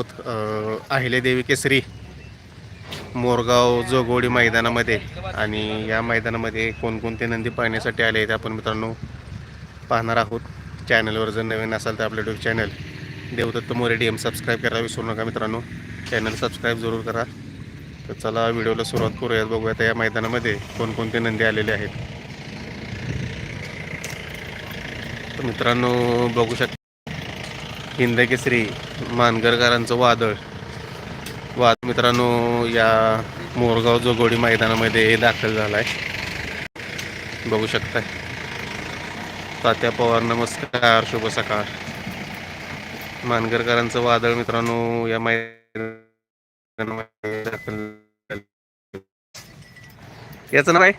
आहोत अ, अहिल्यादेवी केसरी मोरगाव जोगोडी मैदानामध्ये. आणि या मैदानामध्ये कोणकोणते नंदी पाहण्यासाठी आले आहेत आपण मित्रांनो पाहणार आहोत. चॅनलवर जर नवीन असाल तर आपल्या YouTube channel Devdatta More D M subscribe करायला विसरू नका मित्रांनो. चॅनल सबस्क्राईब जरूर करा. तर चला व्हिडिओला सुरुवात करूयात बघूयात या मैदानामध्ये कोणकोणते नंदी आलेले आहेत. तर मित्रांनो बघू शकता हिंदकेसरी मानगरकरांचं वादळ. वाद मित्रांनो या मोरगाव जोगोडी मैदानामध्ये दाखल झाला आहे बघू शकताय. तात्या पवार नमस्कार शुभ सकाळ. मानगरकरांचं वादळ मित्रांनो या मैदानामध्ये दाखल याचं नाव आहे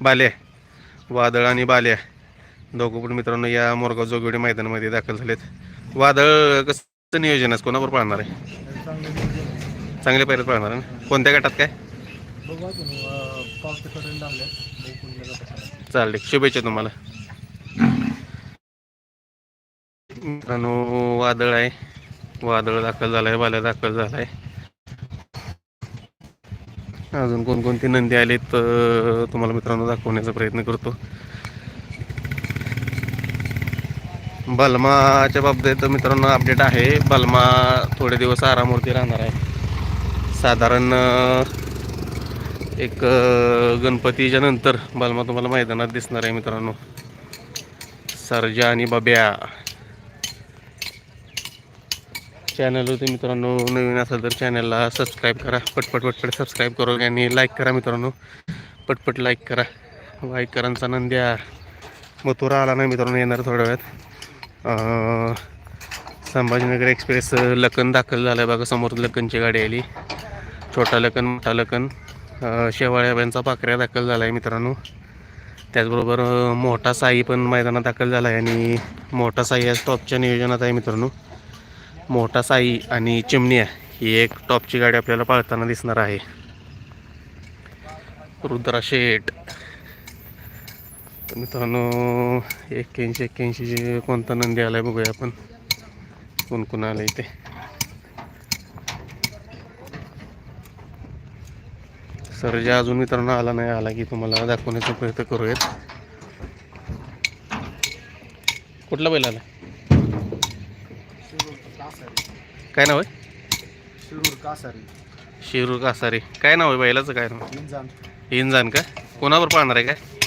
बाले. वादळ आणि बाल्या दोघं पण मित्रांनो या मोरगाव जोगवडी मैदानामध्ये दाखल झालेत. वादळ कसं नियोजन आहे? कोणावर पाळणार आहे? चांगल्या पैरात पाळणार आहे ना? कोणत्या गटात काय? चालते शुभेच्छा तुम्हाला. मित्रांनो वादळ आहे. वादळ दाखल झालाय वाल्या दाखल झालाय. अजून कोणकोणती नंदी आलेत तुम्हाला मित्रांनो दाखवण्याचा प्रयत्न करतो. बलमाच्या बाबतीत मित्रांनो अपडेट आहे. बलमा थोडे दिवस आरामवरती राहणार आहे. साधारण एक गणपतीच्या नंतर बलमा तुम्हाला मैदानात दिसणार आहे मित्रांनो. सरजा आणि बब्या. चॅनल होते मित्रांनो नवीन असेल तर चॅनलला सबस्क्राईब करा. पटपट पटपट सबस्क्राईब करू आणि लाईक करा मित्रांनो. पटपट लाईक करा. वाईकरांचा नंद्या. मथुरा आला नाही मित्रांनो येणार थोड्या वेळात. संभाजीनगर एक्सप्रेस लखन दाखल झाला आहे बघा समोर लखनची गाडी आली. छोटा लखन मोठा लखन. शेवाळ्याबाईंचा पाकऱ्या दाखल झाला आहे मित्रांनो. त्याचबरोबर मोठा साई पण मैदानात दाखल झाला आहे आणि मोठा साई आज टॉपच्या नियोजनात आहे मित्रांनो. मोठा साई आणि चिमण्या ही एक टॉपची गाडी आपल्याला पाळताना दिसणार आहे. रुद्रा शेठ. मित्रांनो एक्क्याऐंशी एक्क्याऐंशी कोणता नंदी आलाय बघूया आपण. कोण कोण आलं इथे? सर जे अजून मित्रांनो आला नाही आला की तुम्हाला दाखवण्याचा प्रयत्न करूयात. कुठला बैल आला काय नाव आहे? शिरूर कासारी. शिरूर कासारे. काय नाव आहे बैलाचं? काय नाव? इंजान. इंजान का? कोणावर पाळणार आहे काय?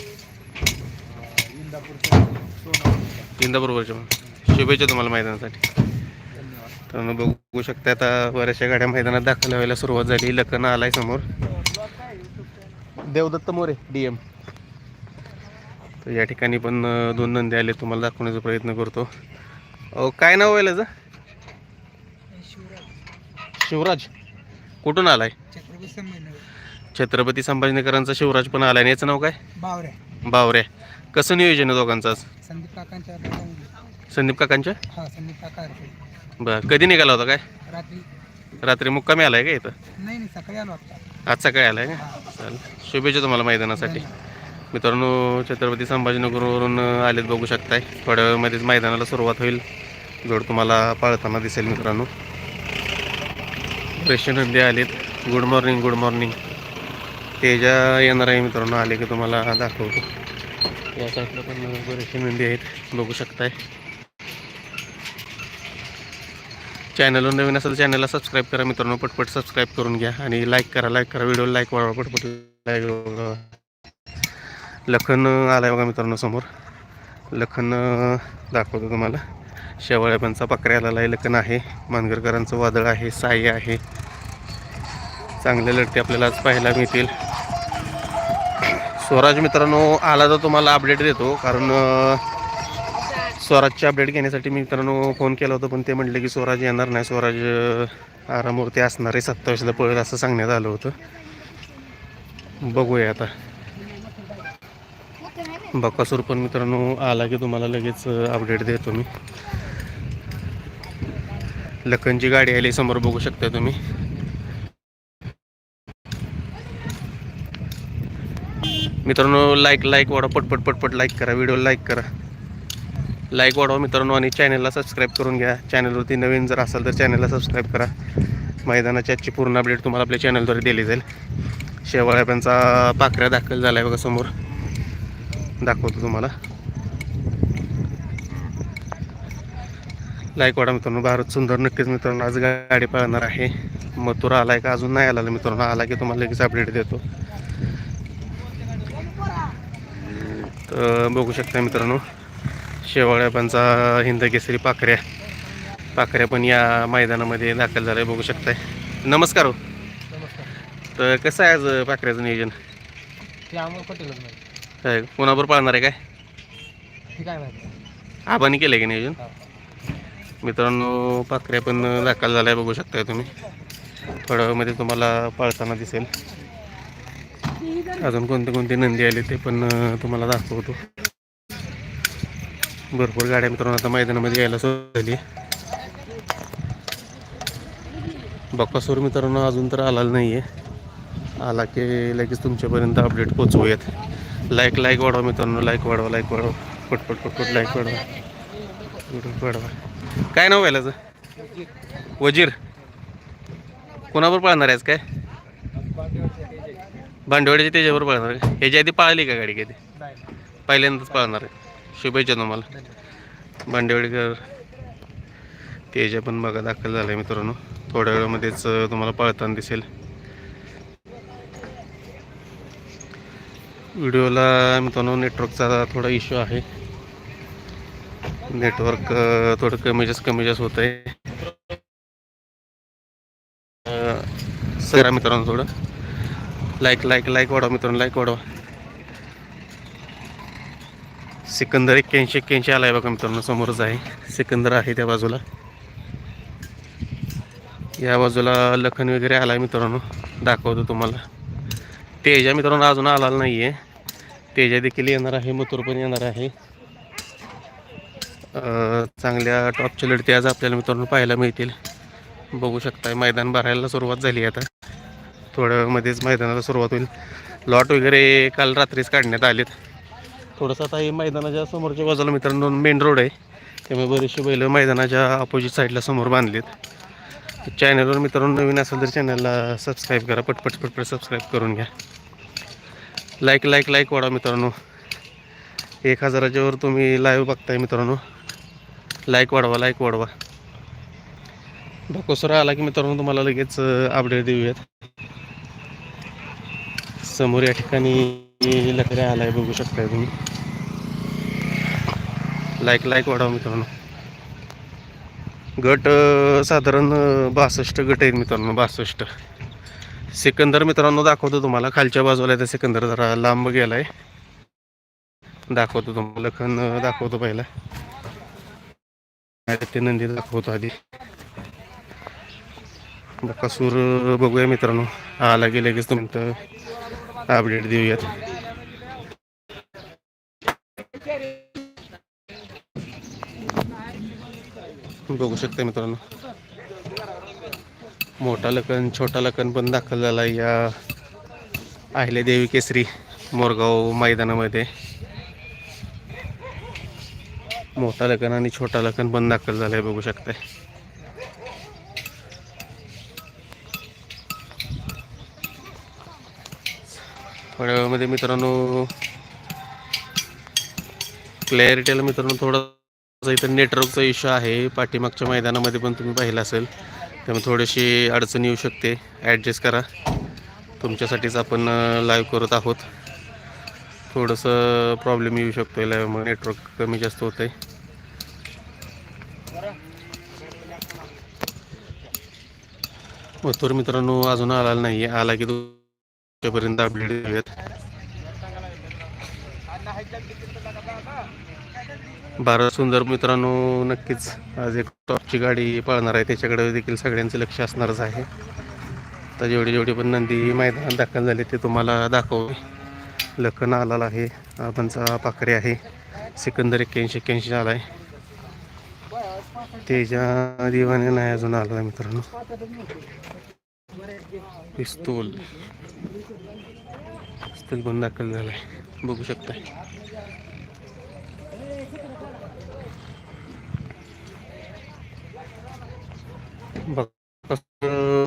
इंदाबरोबरच्या शुभेच्छा तुम्हाला मैदानासाठी. धन्यवाद तर बघू शकता आता बऱ्याचशा गाड्या मैदानात दाखल व्हायला सुरुवात झाली. लखन आलाय समोर. देवदत्त मोरे डी एम तर या ठिकाणी पण दोन नंदी आले. तुम्हाला दाखवण्याचा प्रयत्न करतो. अहो काय नाव आहे याचं? शिवराज. कुठून आलाय? छत्रपती संभाजीनगर. छत्रपती संभाजीनगरांचा शिवराज पण आलाय याचं नाव काय? बावऱ्या. बावऱ्या. कसं नियोजन आहे दोघांचं आज? संदीप काकांच्या. संदीप काकांच्या? हा संदीप काका आहे. बरं कधी निघाला होता काय? रात्री. रात्री मुक्कामी आलाय का इथं? नाही नाही सकाळी आलो आता आज सकाळी आलाय का? चालेल. शुभेच्छा तुम्हाला मैदानासाठी. मित्रांनो छत्रपती संभाजीनगरवरून आलेत बघू शकताय. थोड्या वेळामध्येच मैदानाला सुरुवात होईल. जोड तुम्हाला पाळताना दिसेल मित्रांनो. बरेचसे नंदी आलेत. Good morning good morning. Teja येणार आहे मित्रांनो. आले की तुम्हाला दाखवतो. या साईडला पण बरेचसे मेंढी आहेत. बघू शकताय. चॅनलवर नवीन असेल चॅनलला सबस्क्राईब करा. मित्रांनो पटपट सबस्क्राईब करून घ्या आणि लाईक करा. लाईक करा. व्हिडिओ लाईक वाढवा. पटपट लाईक लखन आलाय बघा मित्रांनो समोर. लखन दाखवतो तुम्हाला. शेवाळ्यापणचा पाकऱ्या आलेला आहे. लखन आहे. मानगरकरांचं वादळ आहे. साई आहे. चांगले लढते आपल्याला आज पाहायला मिळतील. स्वराज मित्रांनो आला तर तुम्हाला अपडेट देतो कारण स्वराजचे अपडेट घेण्यासाठी मी मित्रांनो फोन केला होता पण ते म्हटले की स्वराज येणार नाही. स्वराज आरामूर्ती असणार आहे सत्तावीसला पळेल असं सांगण्यात आलं होतं. बघूया आता. बकासूर पण मित्रांनो आला की तुम्हाला लगेच अपडेट देतो मी. लखनची गाडी आली समोर बघू शकता तुम्ही. मित्रांनो लाईक लाईक वाढा पटपट पटपट लाईक करा व्हिडिओ लाईक करा. लाईक वाढवा मित्रांनो आणि चॅनलला सबस्क्राईब करून घ्या. चॅनलवरती नवीन जर असाल तर चॅनलला सबस्क्राईब करा. मैदानाची आजची पूर्ण अपडेट तुम्हाला आपल्या चॅनलद्वारे दिली जाईल. शेवाळ्यापांचा पाकऱ्या दाखल झाला आहे बघा समोर. दाखवतो तुम्हाला. लाईक वाडा मित्रांनो. भारत सुंदर नक्कीच मित्रांनो आज गाडी पळणार आहे. मथुरा आहे का? अजून नाही आला मित्रांनो. आला की तुम्हाला लगेच अपडेट देतो. तर बघू शकता मित्रांनो शेवाळ्यापांचा हिंद केसरी पाखऱ्या पाखऱ्या पण या मैदानामध्ये दाखल झालाय बघू शकताय. नमस्कार हो. तर कसं आहे आज पाखऱ्याचं नियोजन? काय कोणाबरोबर पाळणार आहे काय? आबानी केलं आहे की नियोजन. मित्रांनो पाखऱ्या पण दाखल झालाय बघू शकताय तुम्ही. थोड्या वेळामध्ये तुम्हाला पाळताना दिसेल. अजून कोणते कोणते नंदी आले ते पण तुम्हाला दाखवतो. भरपूर गाड्या मित्रांनो आता मैदानामध्ये यायला सुरू झाली. बक्कासूर मित्रांनो अजून तर आला नाही आहे आला की लगेच तुमच्यापर्यंत अपडेट पोचवूयात लाईक लाईक वाढवा मित्रांनो लाईक वाढवा लाईक वाढवा. पटपट पटपट लाईक वाढवा. वाढवा. काय नाव व्हायलाचं वजीर. कोणावर पाळणार आहेस काय? भांडवडीची त्याच्यावर पाळणार आहे. ह्याच्या आधी पाळली का गाडी कधी? पहिल्यांदाच पाळणार आहे. शुभेच्छा तुम्हाला. भांडेवाडीकर तेजा पण बघा दाखल झाला आहे मित्रांनो. थोड्या वेळामध्येच तुम्हाला पळताना दिसेल. व्हिडिओला मित्रांनो नेटवर्कचा थोडा इश्यू आहे. नेटवर्क थोडं कमी जास्त कमी जास्त होत आहे. सर मित्रांनो थोडं. लाईक लाईक लाईक वाढवा मित्रांनो लाईक वाढवा. सिकंदर एक्क्याऐंशी एक्क्याऐंशी आहे बघा मित्रांनो समोरच आहे. सिकंदर आहे त्या बाजूला. या बाजूला लखन वगैरे आला आहे मित्रांनो दाखवतो तुम्हाला. तेजा मित्रांनो अजून आला नाही आहे तेजा देखील येणार आहे मथुर पण येणार आहे. चांगल्या टॉपच्या लढती आज आपल्याला मित्रांनो पाहायला मिळतील. बघू शकता मैदान भरायला सुरुवात झाली आहे आता. थोड्या वेळामध्येच मैदानाला सुरुवात होईल. लॉट वगैरे काल रात्रीच काढण्यात आलेत. थोडंसं आता हे मैदानाच्या समोरच्या बाजूला मित्रांनो मेन रोड आहे. त्यामुळे बरेचसे बैल मैदानाच्या अपोजिट साईडला समोर बांधलेत. चॅनलवर मित्रांनो नवीन असेल तर चॅनलला सबस्क्राईब करा. पटपट पटपट सबस्क्राईब करून घ्या. लाईक लाईक लाईक वाढा मित्रांनो. एक हजाराच्या वर तुम्ही लाईव्ह बघताय मित्रांनो. लाईक वाढवा लाईक वाढवा. डोकोसरा आला की मित्रांनो तुम्हाला लगेच अपडेट देऊयात. समोर या ठिकाणी लकड्या आलाय बघू शकताय तुम्ही. लाईक लाईक वाढवा मित्रांनो. गट साधारण बासष्ट गट आहेत मित्रांनो बासष्ट. सिकंदर मित्रांनो दाखवतो तुम्हाला खालच्या बाजूला त्या सिकंदर जरा लांब गेलाय. दाखवतो तुम्हाला लखन दाखवतो पहिला. ते नंदी दाखवतो आधी. बकासूर बघूया मित्रांनो. आला की लगेच तुमचं. अपडेट देऊयात. बघू शकता मित्रांनो. मोठा लखन छोटा लखन पण दाखल झाला या अहिले देवी केसरी मोरगाव मैदानामध्ये. मोठा लखन आणि छोटा लखन पण दाखल झालाय बघू शकताय. फळ्यामध्ये मित्रांनो क्लॅरिटीला मित्रांनो थोडं इथं नेटवर्कचा इश्यू आहे. पाठीमागच्या मैदानामध्ये पण तुम्ही पाहिलं असेल. त्यामुळे थोडीशी अडचण येऊ शकते. ॲडजस्ट करा. तुमच्यासाठीच आपण लाईव्ह करत आहोत. थोडंसं प्रॉब्लेम येऊ शकतो लाईव्हमध्ये नेटवर्क कमी जास्त होतं आहे मथुर मित्रांनो अजून आला नाही. आहे आला की तुमच्यापर्यंत अपडेट आहेत भारत सुंदर मित्रांनो नक्कीच आज एक टॉपची गाडी पळणार आहे. त्याच्याकडे देखील सगळ्यांचं लक्ष असणारच आहे. तर जेवढी जेवढी पण नंदी मैदानात दाखल झाले ते तुम्हाला दाखव लखन आलेला आहे. आपणचा पाखरे आहे. सिकंदर एक्क्याऐंशी एक्क्याऐंशी आला आहे तेजा दिवाने नाही अजून आला मित्रांनो. पिस्तूल. स्थल गुन्हा दाखल झाला आहे बघू शकता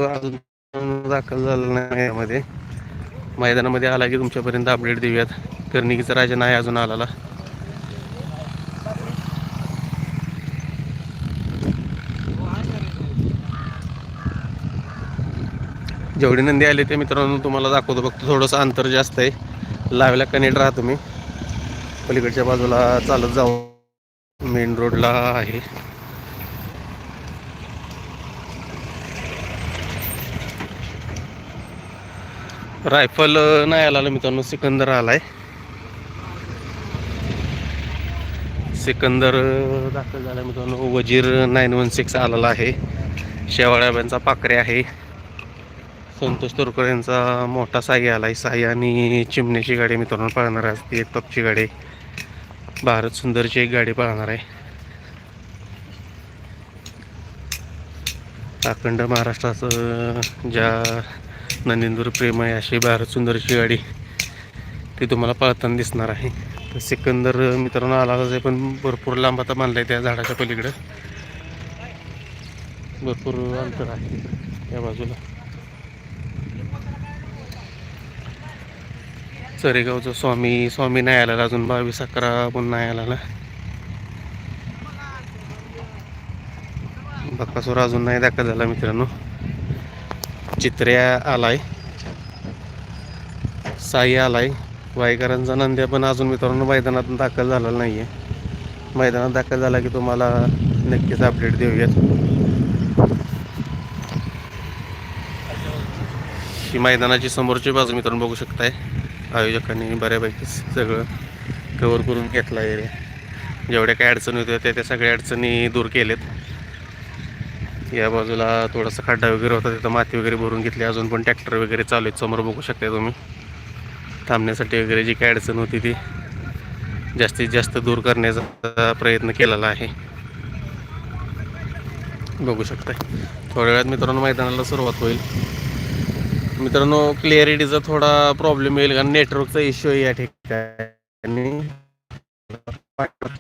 अजून दाखल झालं नाही यामध्ये. मैदानामध्ये आला की तुमच्यापर्यंत अपडेट देऊयात. कर्णिकीचा राजा नाही अजून आलाला. जेवढी नंदी आली ते मित्रांनो तुम्हाला दाखवतो. फक्त थोडंसं अंतर जास्त आहे. लावायला कनेक्ट राहा तुम्ही पलीकडच्या बाजूला चालत जाऊ मेन रोडला आहे. रायफल नाही आला मित्रांनो सिकंदर आलाय. सिकंदर दाखल झाला मित्रांनो. वजीर नाईन वन सिक्स आलेला आहे. शेवाळ्याबांचा पाकरे आहे. संतोष तोरकर यांचा मोठा साई आहे साई आणि चिमण्याची गाडी मित्रांनो पाळणार आहे. ती एक तपची गाडी. भारत सुंदरची एक गाडी पाळणार आहे. अखंड महाराष्ट्राचं ज्या नंदींदूर प्रेम आहे अशी भारत सुंदरची गाडी ती तुम्हाला पळताना दिसणार आहे. तर सिकंदर मित्रांनो आलाच आहे पण भरपूर लांब आता बांधला आहे त्या झाडाच्या पलीकडं. भरपूर अंतर आहे त्या बाजूला. चरेगावचा स्वामी स्वामी नाही आलेला अजून बावीस अकरा पण नाही आलेला बक्कासूर अजून नाही दाखल झाला मित्रांनो. चित्र्या आलाय. साई आलाय. वाईकरांचा नंद्या पण अजून मित्रांनो मैदानात दाखल झालेला नाही आहे मैदानात दाखल झाला की तुम्हाला नक्कीच अपडेट देऊयात. ही मैदानाची समोरची बाजू मित्रांनो बघू शकताय. आयोजकांनी बऱ्यापैकी सगळं कवर करून घेतलं आहे जेवढ्या काही अडचणी होत्या त्या त्या सगळ्या अडचणी दूर केल्यात. या बाजूला थोडासा खड्डा वगैरे होता तिथं माती वगैरे भरून घेतली. अजून पण ट्रॅक्टर वगैरे चालू आहेत. समोर बघू शकता तुम्ही. थांबण्यासाठी वगैरे जी काही अडचण होती ती जास्तीत जास्त दूर करण्याचा प्रयत्न केलेला आहे. बघू शकता थोड्या वेळात मित्रांनो मैदानाला सुरुवात होईल. मित्रांनो क्लिअरिटीचा थोडा प्रॉब्लेम येईल कारण नेटवर्कचा इश्यू आहे या ठिकाणी.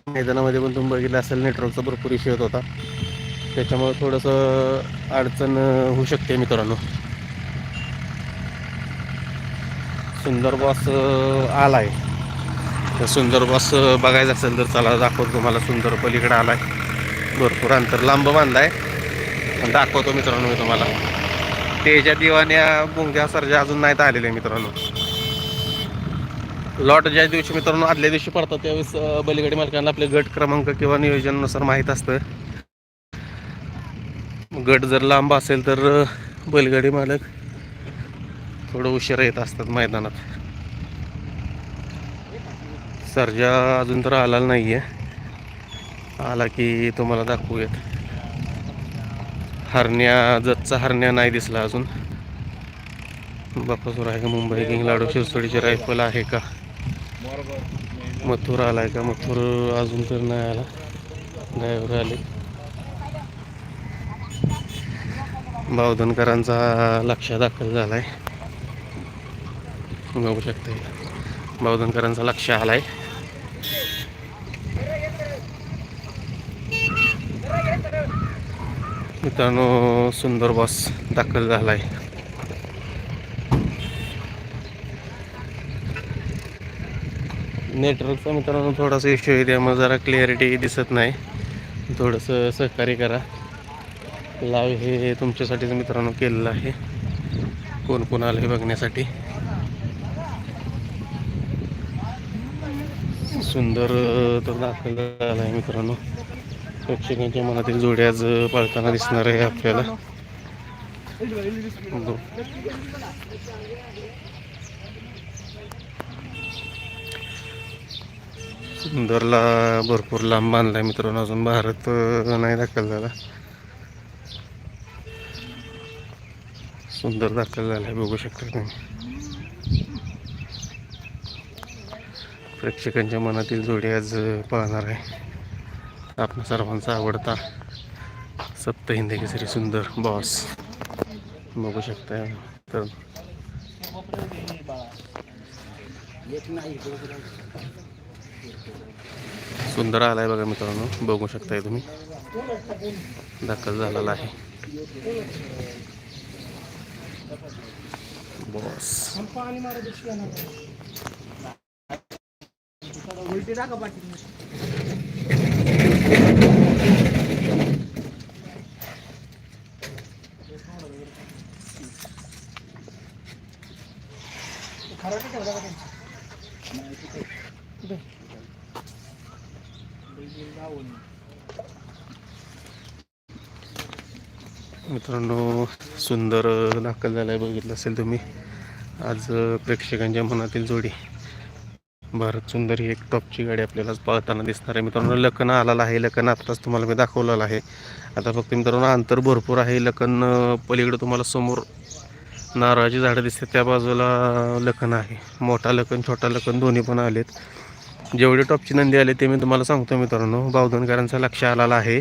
मैदानामध्ये पण तुम्ही बघितलं असेल नेटवर्कचा भरपूर इश्यू येत होता. त्याच्यामुळे थोडंसं अडचण होऊ शकते मित्रांनो. सुंदर बॉस आलाय. तर सुंदर बॉस बघायचं असेल तर चला दाखवतो तुम्हाला. सुंदर पलीकडे आलाय. भरपूर अंतर लांब बांधलाय. पण दाखवतो मित्रांनो मी तुम्हाला. तेजा दिवाण्या बुंग्या सरजा अजून नाहीत आलेले मित्रांनो. लॉट ज्या दिवशी मित्रांनो आदल्या दिवशी पडतात त्यावेळेस बैलगाडी मालकांना आपले गट क्रमांक किंवा नियोजनानुसार माहीत असतं. गट जर लांब असेल तर बैलगाडी मालक थोडं उशिरा येत असतात मैदानात. सर्जा अजून तर आला नाही आहे आला की तुम्हाला दाखवूयात. हरण्या जतचा हरण्या नाही दिसला अजून. बापासूर आहे का मुंबई किंग लाडू शिरसोडीची रायफल आहे का? मथुर आलाय का? मथुर अजून तर नाही आला. ड्रायव्हर आले. बावधनकरांचा लक्ष दाखल झालाय. बघू शकता भावधनकरांचा लक्ष आलाय. मित्रांनो सुंदर बॉस दाखल झाला आहे नेटवर्कचा मित्रांनो थोडासा इश्यू आहे त्यामुळे जरा क्लिअरिटी दिसत नाही. थोडंसं सहकार्य करा. लाईव्ह हे तुमच्यासाठीच मित्रांनो केलेलं आहे. कोण कोण आलं हे बघण्यासाठी. सुंदर तर दाखल झाला आहे मित्रांनो. प्रेक्षकांच्या मनातील जोडी आज पाळताना पळताना दिसणार आहे आपल्याला. सुंदरला भरपूर लांब बांधलाय मित्रांनो अजून भारत नाही दाखल झाला सुंदर दाखल झालाय बघू शकता तुम्ही. प्रेक्षकांच्या मनातील जोडी आज पाहणार आहे. आपण सर्वांचा आवडता सप्त हिंदी केसरी सुंदर बॉस बघू शकता तर सुंदर आलाय बघा मित्रांनो. बघू शकताय तुम्ही. दाखल झालेला आहे. बॉस उलटी मित्रांनो सुंदर दाखल झालाय बघितलं असेल तुम्ही. आज प्रेक्षकांच्या मनातील जोडी. भारत सुंदर ही एक टॉपची गाडी आपल्याला पळताना दिसणार आहे. मित्रांनो लखन आलेला आहे. लखन आत्ताच तुम्हाला मी दाखवलेलं आहे. आता फक्त मित्रांनो अंतर भरपूर आहे. लखन पलीकडं पलीकडे तुम्हाला समोर नारळाची झाडं दिसतात. त्या बाजूला लखन आहे. मोठा लखन छोटा लखन दोन्ही पण आलेत. जेवढे टॉपची नंदी आले ते मी तुम्हाला सांगतो मित्रांनो. बावधनकरांचा लक्ष आलेला आहे.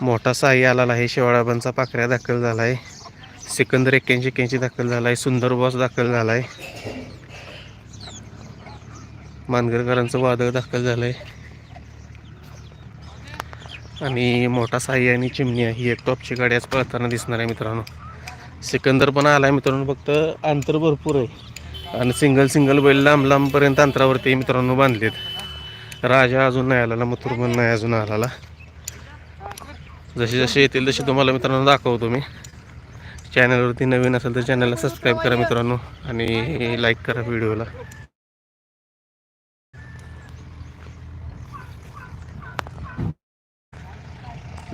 मोठा साई आलेला आहे. शेवाळाबांचा पाकऱ्या दाखल झाला आहे सिकंदर एक्क्याऐंशी एक्क्याऐंशी दाखल झाला आहे सुंदर बॉस दाखल झाला आहे मानगरकरांचं वादळ दाखल झालं आहे आणि मोठा साई आणि चिमणी आहे. ही एक टॉपची गाडी आज पळताना दिसणार आहे मित्रांनो. सिकंदर पण आला आहे मित्रांनो. फक्त अंतर भरपूर आहे. आणि सिंगल सिंगल बैल लांब लांबपर्यंत अंतरावरती मित्रांनो बांधलेत. राजा अजून नाही आलेला मथुर पण नाही अजून आलेला. जसे जसे येतील तसे तुम्हाला मित्रांनो दाखवतो मी. चॅनलवरती नवीन असेल तर चॅनलला सबस्क्राईब करा मित्रांनो. आणि लाईक करा व्हिडिओला.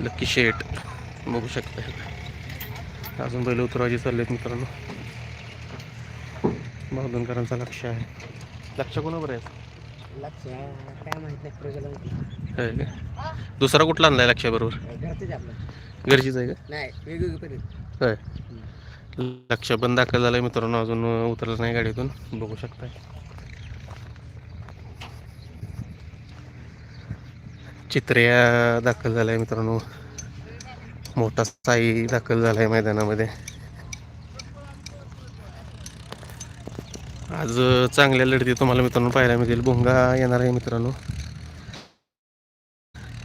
लक्की शेट. बघू शकता अजून बैल उतरवायचे चाललेत मित्रांनो. बावधनकरांचा लक्ष आहे. लक्ष कोणावर आहे लक्ष काय माहीत नाही का? दुसरा कुठला आणलाय लक्षाबरोबर घरचेच आपलं. गरजेचं आहे का? लक्ष पण दाखल झालंय मित्रांनो अजून उतरलं नाही गाडीतून. बघू शकताय. चित्र्या दाखल झालाय मित्रांनो. मोठा साई दाखल झाला आहे मैदानामध्ये. आज चांगल्या लढती तुम्हाला मित्रांनो पाहायला मिळतील. भोंगा येणार आहे मित्रांनो.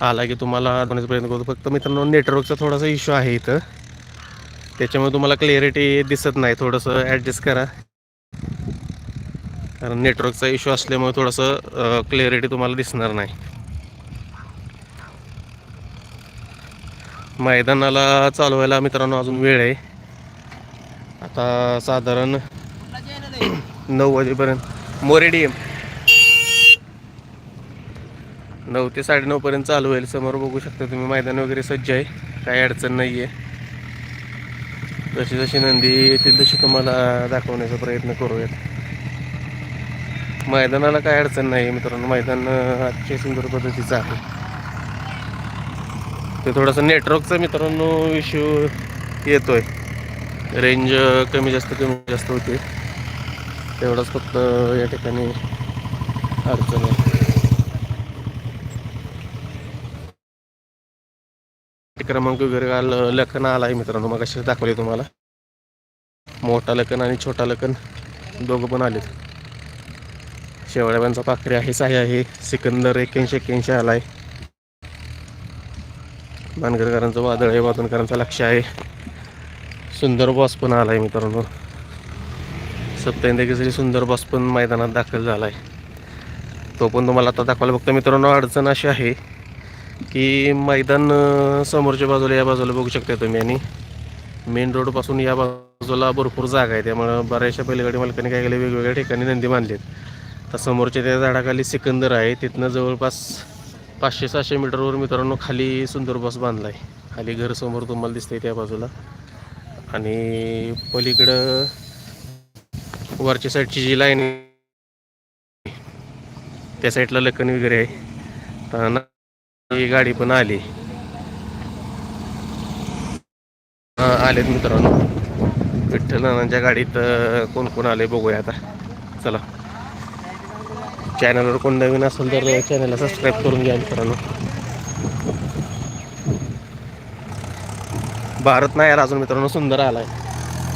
आला की तुम्हाला आठवण्याचा प्रयत्न करतो. फक्त मित्रांनो नेटवर्कचा थोडासा इश्यू आहे इथं. त्याच्यामुळे तुम्हाला क्लिअरिटी दिसत नाही. थोडंसं ॲडजस्ट करा. कारण नेटवर्कचा इश्यू असल्यामुळे थोडंसं क्लिअरिटी तुम्हाला दिसणार नाही. मैदानाला चालवायला मित्रांनो अजून वेळ आहे. आता साधारण नऊ वाजेपर्यंत. मोरेडियम नऊ ते साडेनऊपर्यंत चालू होईल. समोर बघू शकता तुम्ही मैदान वगैरे सज्ज आहे. काही अडचण नाही आहे जशी जशी नंदी येतील तशी तुम्हाला दाखवण्याचा प्रयत्न करूयात. मैदानाला काय अडचण नाही मित्रांनो. मैदान अतिशय सुंदर पद्धतीचं आहे. ते थोडंसं नेटवर्कचा मित्रांनो इश्यू येतो आहे रेंज कमी जास्त कमी जास्त होते तेवढंच फक्त या ठिकाणी अडचण आहे. क्रमांक वगैरे काल लखन आला आहे मित्रांनो. मग असे दाखवले तुम्हाला. मोठा लखन आणि छोटा लखन दोघं पण आलेत. शेवळ्याबांचा पाखरे आहे साह्या आहे सिकंदर एक्क्याऐंशी एक्क्याऐंशी आला आहे मानगरकरांचं वादळ आहे वादनकरांचं लक्ष आहे. सुंदर बॉस पण आला आहे मित्रांनो. सत्याऐंशी सुंदर बॉस पण मैदानात दाखल झाला आहे तो पण तुम्हाला आता दाखवायला बघतो मित्रांनो अडचण अशी आहे की मैदान समोरच्या बाजूला या बाजूला बघू शकता तुम्ही. आणि मेन रोडपासून या बाजूला भरपूर जागा आहे. त्यामुळं बऱ्याचशा बैलगाडी मालकांनी काय केलं वेगवेगळ्या ठिकाणी नंदी बांधलेत. तर समोरच्या त्या झाडाखाली सिकंदर आहे. तिथनं जवळपास पाचशे सहाशे मीटरवर मित्रांनो खाली सुंदर बस बांधला आहे खाली घरसमोर तुम्हाला दिसतंय त्या बाजूला. आणि पलीकडं वरच्या साईडची जी लाईन आहे, त्या साईडला लखन वगैरे आहे. तर ना- ही गाडी पण आली. हा, आलेत मित्रांनो. विठ्ठल नानांच्या गाडीत कोण कोण आले बघूया आता. चला. चॅनलवर कोण नवीन असेल तर चॅनलला सबस्क्राईब करून घ्या मित्रांनो. भारत नाही आला अजून मित्रांनो सुंदर आलाय.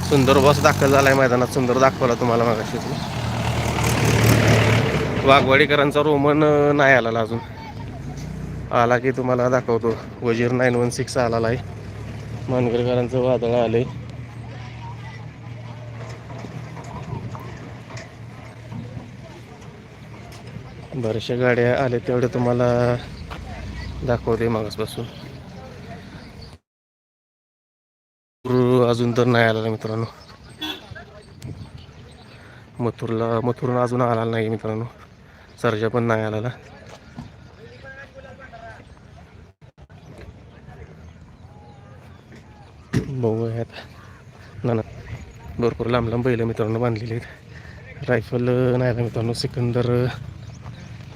सुंदर बस दाखल झालाय मैदानात सुंदर दाखवला तुम्हाला मागाशी वाघवाडीकरांचा रोमन नाही आला अजून. आला की तुम्हाला दाखवतो. वजीर नाईन वन सिक्स आलेला आहे. मानगरकरांचं वादळ आलं आहे बऱ्याचशा गाड्या आल्या तेवढ्या तुम्हाला दाखवते मागासपासून. अजून तर नाही आलेला मित्रांनो. मथुरला मथुरून अजून आला नाही मित्रांनो. सर्जा पण नाही आलेला. बघूयात ना ना. भरपूर लांब लांब बैल मित्रांनो बांधलेले आहेत. रायफल नाही आला मित्रांनो. सिकंदर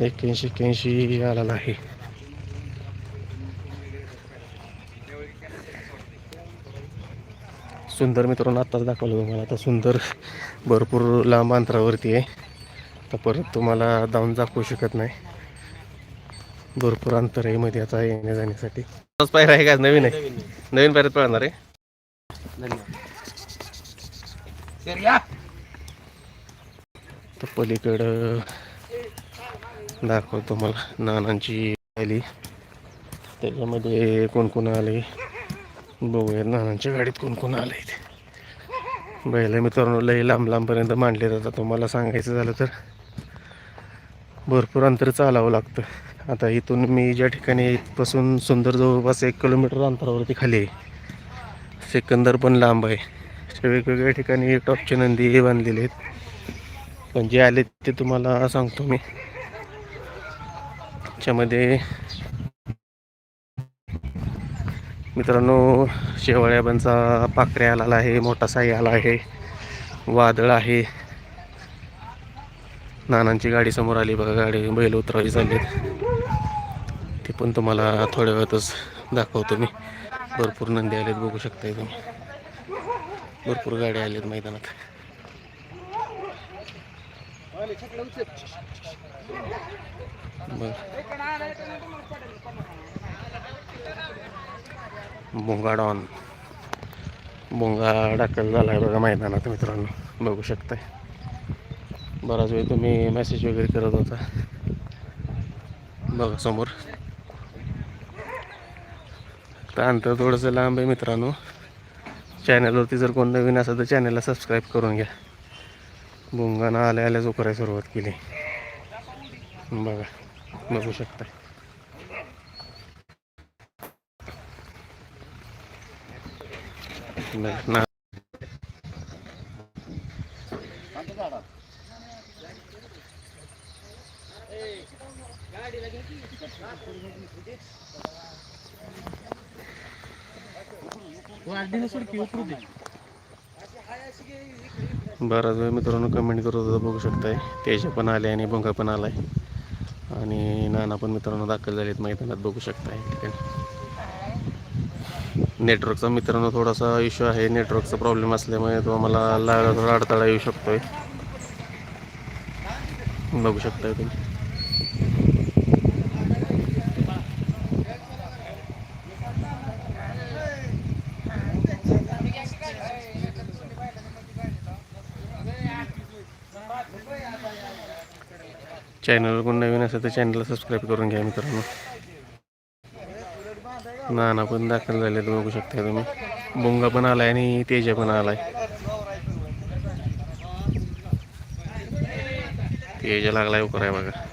एक्क्याऐंशी एक्क्याऐंशी आलेला आहे सुंदर मित्रांनो आत्ताच दाखवलं तुम्हाला. आता सुंदर भरपूर लांब अंतरावरती आहे. तर परत तुम्हाला जाऊन दाखवू शकत नाही. भरपूर अंतर आहे मध्ये आता येण्या जाण्यासाठी. तोच पायरा आहे का? नवीन आहे. नवीन पायऱ्यात पळणार आहे. तर पलीकडं दाखवतो मला नानांची आली त्याच्यामध्ये कोण कोण आले? बघूया नानांच्या गाडीत कोण कोण आले ते बैला मित्रांनो लई लांब लांबपर्यंत मांडले जातात. तुम्हाला सांगायचं झालं तर भरपूर अंतर चालावं लागतं. आता इथून मी ज्या ठिकाणी इथपासून सुंदर जवळपास एक किलोमीटर अंतरावरती खाली आहे. सेकंदर पण लांब आहे. अशा वेगवेगळ्या ठिकाणी टॉपचे नंदी बांधलेले आहेत. पण जे आले ते तुम्हाला सांगतो मी. त्याच्यामध्ये मित्रांनो शेवाळ्याबांचा पाकऱ्या आलेला आहे मोठा साई आला आहे वादळ आहे. नानांची गाडी समोर आली बघा गाडी बैल उतरावी चालली ती पण तुम्हाला थोड्या वेळातच दाखवतो मी. भरपूर नंदी आलेत बघू शकताय तुम्ही. भरपूर गाड्या आलेत मैदानात. बोंगा डॉन बोंगा दाखल झाला आहे बघा मैदानात मित्रांनो. बघू शकताय. बराच वेळ तुम्ही मेसेज वगैरे करत होता. बघा समोर. तर अंतर थोडंसं लांब आहे मित्रांनो. चॅनलवरती जर कोण नवीन असेल तर चॅनलला सबस्क्राईब करून घ्या. बोंगानं आल्या आल्या जो करायला सुरुवात केली. बघा. बघू शकता. ना. बराच वेळ मित्रांनो कमेंट करत होता बघू शकताय. तेजा पण आले आणि भोंगा पण आलाय. आणि नाना पण मित्रांनो दाखल झालेत. मैदानात बघू शकताय या ठिकाणी. नेटवर्कचा मित्रांनो थोडासा इश्यू आहे. नेटवर्कचा प्रॉब्लेम असल्यामुळे तो आम्हाला लागायला थोडा अडथळा येऊ शकतोय. बघू शकताय तुम्ही. चॅनलवर कोण नवीन असेल तर चॅनलला सबस्क्राईब करून घ्या मित्रांनो. नाना पण दाखल झाले तर बघू शकता तुम्ही. बोंगा पण आलाय आणि तेजा पण आलाय. तेजा लागलाय उकराय आहे बघा.